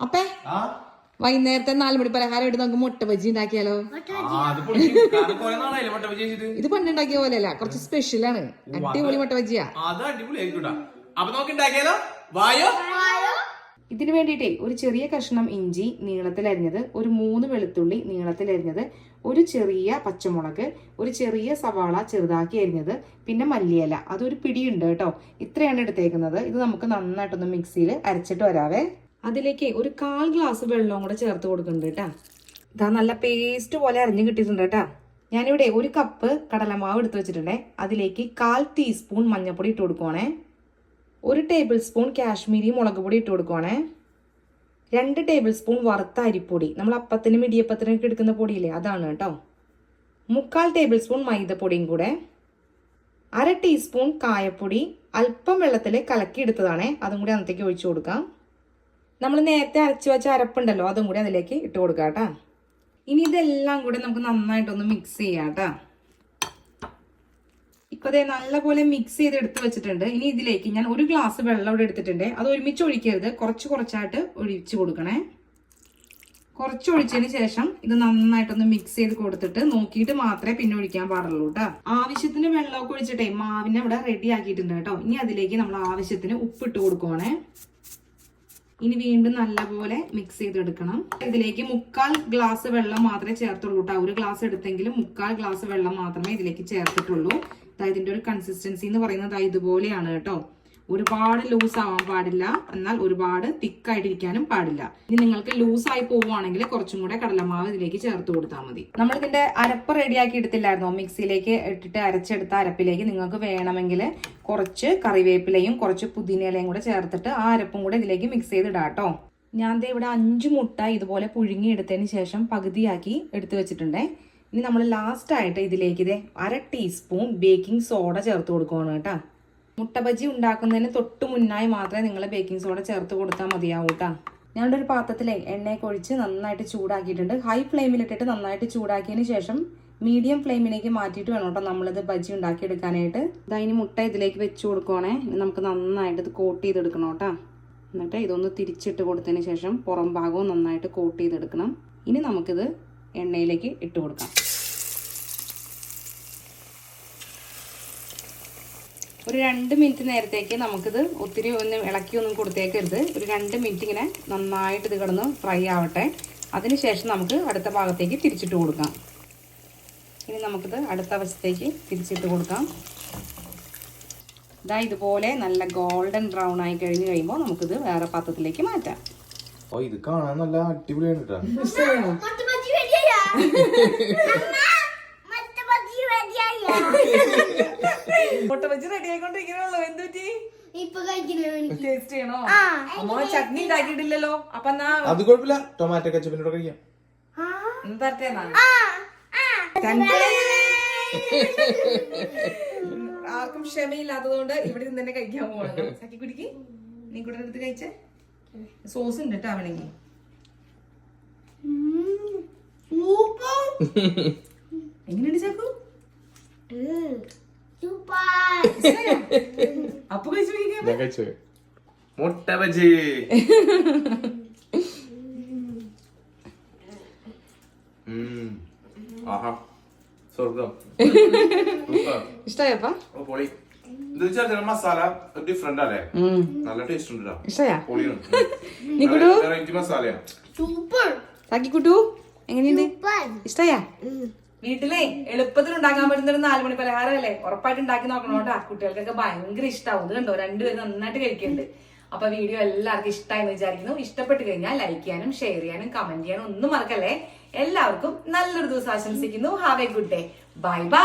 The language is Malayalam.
അപ്പേ ആ? വൈകുന്നേരത്തെ നാല് മണി പലഹാരം എടുത്ത് നമുക്ക് മുട്ട ബജി ഉണ്ടാക്കിയാലോ? ഇത് പണ്ടുണ്ടാക്കിയ പോലെയല്ല കുറച്ച് സ്പെഷ്യൽ ആണ്. അടിപൊളി മുട്ട ബജിയാ ഇതിനു വേണ്ടിയിട്ടേ ഒരു ചെറിയ കഷ്ണം ഇഞ്ചി നീളത്തിൽ നീളത്തിലരിഞ്ഞത് ഒരു മൂന്ന് വെളുത്തുള്ളി നീളത്തിൽ നീളത്തിലരിഞ്ഞത് ഒരു ചെറിയ പച്ചമുളക് ഒരു ചെറിയ സവാള ചെറുതാക്കി അരിഞ്ഞത് പിന്നെ മല്ലിയില. അതൊരു പിടിയുണ്ട് കേട്ടോ. ഇത്രയാണ് എടുത്തേക്കുന്നത്. ഇത് നമുക്ക് നന്നായിട്ടൊന്ന് മിക്സിയിൽ അരച്ചിട്ട് വരാവേ. അതിലേക്ക് ഒരു കാൽ ഗ്ലാസ് വെള്ളവും കൂടെ ചേർത്ത് കൊടുക്കുന്നുണ്ട് കേട്ടാ. ഇതാ നല്ല പേസ്റ്റ് പോലെ അരിഞ്ഞ് കിട്ടിയിട്ടുണ്ട് കേട്ടാ. ഞാനിവിടെ ഒരു കപ്പ് കടലമാവ് എടുത്ത് വെച്ചിട്ടുണ്ടേ. അതിലേക്ക് കാൽ ടീസ്പൂൺ മഞ്ഞൾപ്പൊടി ഇട്ട് കൊടുക്കുവാണേ. ഒരു ടേബിൾ സ്പൂൺ കാശ്മീരി മുളക് പൊടി ഇട്ട് കൊടുക്കുവാണേ. രണ്ട് ടേബിൾ സ്പൂൺ വറുത്ത അരിപ്പൊടി. നമ്മൾ അപ്പത്തിനും ഇടിയപ്പത്തിനൊക്കെ എടുക്കുന്ന പൊടിയില്ലേ? അതാണ് കേട്ടോ. മുക്കാൽ ടേബിൾ സ്പൂൺ മൈദപ്പൊടിയും കൂടെ. അര ടീസ്പൂൺ കായപ്പൊടി. അല്പം വെള്ളത്തിൽ കലക്കി എടുത്തതാണേ അതും കൂടി അന്നത്തേക്ക് ഒഴിച്ചു കൊടുക്കാം. നമ്മൾ നേരത്തെ അരച്ചു വെച്ച അരപ്പുണ്ടല്ലോ അതും കൂടി അതിലേക്ക് ഇട്ട് കൊടുക്കാം കേട്ടോ. ഇനി ഇതെല്ലാം കൂടി നമുക്ക് നന്നായിട്ടൊന്ന് മിക്സ് ചെയ്യാം കേട്ടോ. ഇപ്പൊ ദേ നല്ലപോലെ മിക്സ് ചെയ്ത് എടുത്ത് വെച്ചിട്ടുണ്ട്. ഇനി ഇതിലേക്ക് ഞാൻ ഒരു ഗ്ലാസ് വെള്ളം ഇവിടെ എടുത്തിട്ടുണ്ട്. അത് ഒരുമിച്ച് ഒഴിക്കരുത്. കുറച്ച് കുറച്ചായിട്ട് ഒഴിച്ച് കൊടുക്കണേ. കുറച്ച് ഒഴിച്ചതിന് ശേഷം ഇത് നന്നായിട്ടൊന്ന് മിക്സ് ചെയ്ത് കൊടുത്തിട്ട് നോക്കിയിട്ട് മാത്രമേ പിന്നെ ഒഴിക്കാൻ പാടുള്ളൂ കേട്ടോ. ആവശ്യത്തിന് വെള്ളമൊക്കെ ഒഴിച്ചിട്ടേ മാവിനെ ഇവിടെ റെഡി ആക്കിയിട്ടുണ്ട് കേട്ടോ. ഇനി അതിലേക്ക് നമ്മൾ ആവശ്യത്തിന് ഉപ്പിട്ട് കൊടുക്കുവാണേ. ഇനി വീണ്ടും നല്ലപോലെ മിക്സ് ചെയ്തെടുക്കണം. ഇതിലേക്ക് മുക്കാൽ ഗ്ലാസ് വെള്ളം മാത്രമേ ചേർത്തുള്ളൂ കേട്ടോ ഒരു ഗ്ലാസ് എടുത്തെങ്കിലും മുക്കാൽ ഗ്ലാസ് വെള്ളം മാത്രമേ ഇതിലേക്ക് ചേർത്തിട്ടുള്ളൂ. അതായത് ഇതിന്റെ ഒരു കൺസിസ്റ്റൻസി എന്ന് പറയുന്നത് ഇതുപോലെയാണ് കേട്ടോ ഒരുപാട് ലൂസ് ആവാൻ പാടില്ല. എന്നാൽ ഒരുപാട് തിക്കായിട്ടിരിക്കാനും പാടില്ല. ഇനി നിങ്ങൾക്ക് ലൂസ് ആയി പോവുകയാണെങ്കിൽ കുറച്ചും കൂടെ കടലമാവ് ഇതിലേക്ക് ചേർത്ത് കൊടുത്താൽ മതി. നമ്മൾ ഇതിന്റെ അരപ്പ് റെഡിയാക്കി എടുത്തില്ലായിരുന്നോ? മിക്സിയിലേക്ക് ഇട്ടിട്ട് അരച്ചെടുത്ത അരപ്പിലേക്ക് നിങ്ങൾക്ക് വേണമെങ്കിൽ കുറച്ച് കറിവേപ്പിലയും കുറച്ച് പുതിനയിലയും കൂടെ ചേർത്തിട്ട് ആ അരപ്പും കൂടെ ഇതിലേക്ക് മിക്സ് ചെയ്തിടാം കേട്ടോ ഞാൻ ഇവിടെ അഞ്ച് മുട്ട ഇതുപോലെ പുഴുങ്ങി എടുത്തതിന് ശേഷം പകുതിയാക്കി എടുത്തു വെച്ചിട്ടുണ്ടേ. ഇനി നമ്മൾ ലാസ്റ്റ് ആയിട്ട് ഇതിലേക്ക് ഇതേ അര ടീസ്പൂൺ ബേക്കിംഗ് സോഡ ചേർത്ത് കൊടുക്കുകയാണ് കേട്ടോ. മുട്ട ബജി ഉണ്ടാക്കുന്നതിന് തൊട്ട് മുന്നായി മാത്രമേ നിങ്ങൾ ബേക്കിംഗ് സോഡ ചേർത്ത് കൊടുത്താൽ മതിയാവൂ കേട്ടോ ഞാനിവിടെ ഒരു പാത്രത്തിൽ എണ്ണയൊക്കെ ഒഴിച്ച് നന്നായിട്ട് ചൂടാക്കിയിട്ടുണ്ട്. ഹൈ ഫ്ലെയിമിലിട്ടിട്ട് നന്നായിട്ട് ചൂടാക്കിയതിന് ശേഷം മീഡിയം ഫ്ലെയിമിലേക്ക് മാറ്റിയിട്ട് വേണം കേട്ടോ നമ്മളിത് ബജി ഉണ്ടാക്കിയെടുക്കാനായിട്ട്. ഇതാ മുട്ട ഇതിലേക്ക് വെച്ച് കൊടുക്കുവാണേ. നമുക്ക് നന്നായിട്ട് ഇത് കോട്ട് ചെയ്തെടുക്കണം കേട്ടോ എന്നിട്ട് ഇതൊന്ന് തിരിച്ചിട്ട് കൊടുത്തതിന് ശേഷം പുറം ഭാഗവും നന്നായിട്ട് കോട്ട് ചെയ്തെടുക്കണം. ഇനി നമുക്കിത് എണ്ണയിലേക്ക് ഇട്ട് കൊടുക്കാം. ഒരു രണ്ട് മിനിറ്റ് നേരത്തേക്ക് നമുക്കിത് ഒത്തിരി ഒന്ന് ഇളക്കി ഒന്നും കൊടുത്തേക്കരുത് ഒരു രണ്ട് മിനിറ്റ് ഇങ്ങനെ നന്നായിട്ട് ഇത് കിടന്ന് ഫ്രൈ ആവട്ടെ അതിനുശേഷം നമുക്ക് അടുത്ത ഭാഗത്തേക്ക് തിരിച്ചിട്ട് കൊടുക്കാം ഇനി നമുക്കിത് അടുത്ത വശത്തേക്ക് തിരിച്ചിട്ട് കൊടുക്കാം ഇതാ ഇതുപോലെ നല്ല ഗോൾഡൻ ബ്രൗൺ ആയി കഴിഞ്ഞ് കഴിയുമ്പോൾ നമുക്കിത് വേറെ പാത്രത്തിലേക്ക് മാറ്റാം ഓ ഇത് കാണാൻ നല്ല അടിപൊളിയാണ് കേട്ടോ മുട്ട ബജി റെഡി ആയിക്കൊണ്ടിരിക്കണല്ലോ എന്തുപറ്റി? ടേസ്റ്റ് ചെയ്യണോ? അമ്മ ചട്നി ഉണ്ടാക്കിയിട്ടില്ലല്ലോ അപ്പൊ എന്നാ? അത് കുഴപ്പമില്ല. ടൊമാറ്റോ കച്ചപ്പിനോട് കഴിക്കാം. തരട്ടെ ആ ആ. ആർക്കും ക്ഷമയില്ലാത്തതുകൊണ്ട് ഇവിടെ നിന്ന് തന്നെ കഴിക്കാൻ പോവാണ്. സക്കി കുടിക്ക്. നീ കൂടെ എടുത്ത് കഴിച്ചേ. സോസ് ഉണ്ട് കേട്ടോ അവണെങ്കിൽ എങ്ങനെയുണ്ട് ചാക്കു? അപ്പൊ കഴിച്ചു നോക്കിക്കേ. ഞാൻ കഴിച്ചു മുട്ട ബജി ഉം. ആഹാ സ്വർഗം ഓ പൊളി മസാല ഡിഫറെന്റ് അല്ലേ? നല്ല ടേസ്റ്റ് ഉണ്ട് ട്ടോ. ഇഷ്ടയാ? സൂപ്പർ സാക്കിക്കുട്ടു എങ്ങനെയുണ്ട്? സൂപ്പർ ഇഷ്ടയാ? വീട്ടിലെ എളുപ്പത്തിൽ ഉണ്ടാക്കാൻ പറ്റുന്ന ഒരു നാലുമണി പലഹാരമല്ലേ? ഉറപ്പായിട്ട് ഉണ്ടാക്കി നോക്കണം കേട്ടോ. കുട്ടികൾക്കൊക്കെ ഭയങ്കര ഇഷ്ടമാവും കണ്ടോ? രണ്ടുപേരും നന്നായിട്ട് കഴിക്കുന്നുണ്ട് അപ്പൊ വീഡിയോ എല്ലാവർക്കും ഇഷ്ടമായി എന്ന് വിചാരിക്കുന്നു. ഇഷ്ടപ്പെട്ട് കഴിഞ്ഞാൽ ലൈക്ക് ചെയ്യാനും ഷെയർ ചെയ്യാനും കമന്റ് ചെയ്യാനും ഒന്നും മറക്കല്ലേ? എല്ലാവർക്കും നല്ലൊരു ദിവസം ആശംസിക്കുന്നു. Have a good day bye bye